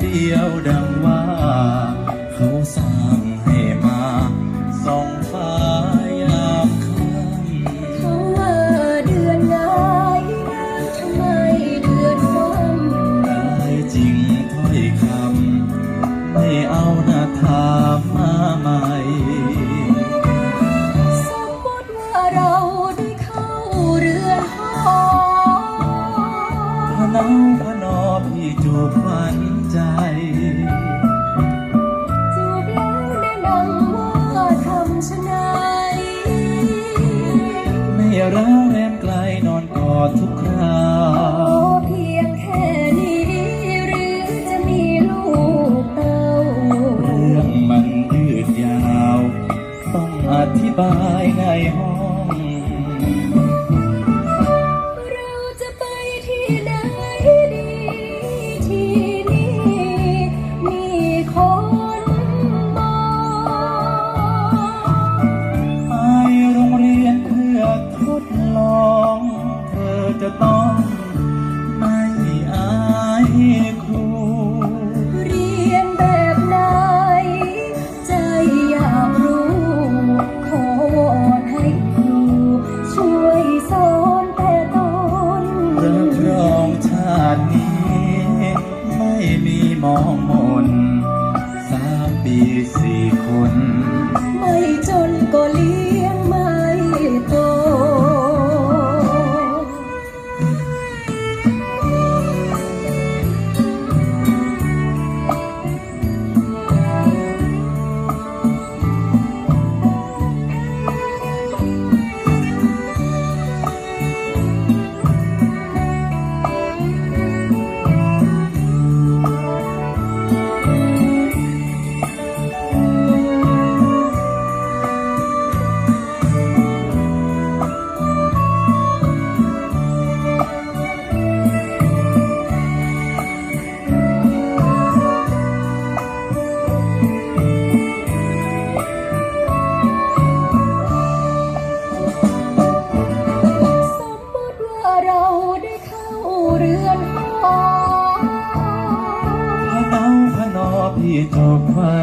เดียวดังว่า เขาสร้างให้มาส่องฟ้ายามค่ำเขาว่าเดือนง่ายนะทำไมเดือนคว่ำได้จริงถ้อยคำไม่เอาหน้าถามมา ชะไหนไม่ร้าวแรมไกลนอนกอดทุกคราขอเพียงแค่นี้ หรือจะมีลูกเต้า เรื่องมันยืดยาว ต้องอธิบายในห้อง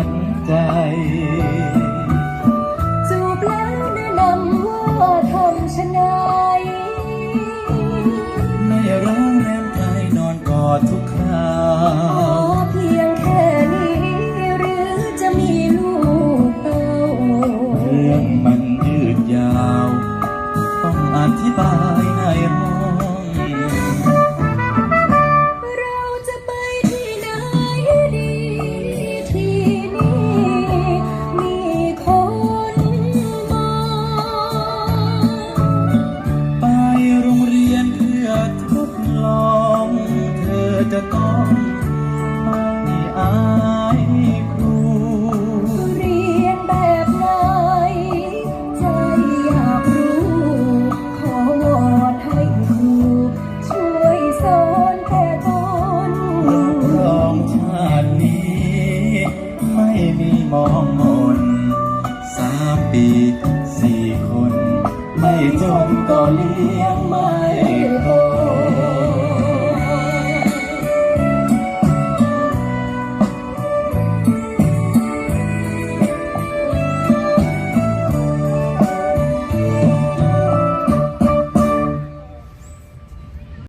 บขวัญใจจูบแล้วแนะนำว่าทำชะไหนไม่ร้องแรมไกลนอนกอดทุกคราขอเพียงแค่นี้หรือจะมีลูกเต้าเรื่องมันยืดยาว ต้องอธิบาย มองมนสามปีสี่คน ไม่จนก็เลี้ยงมา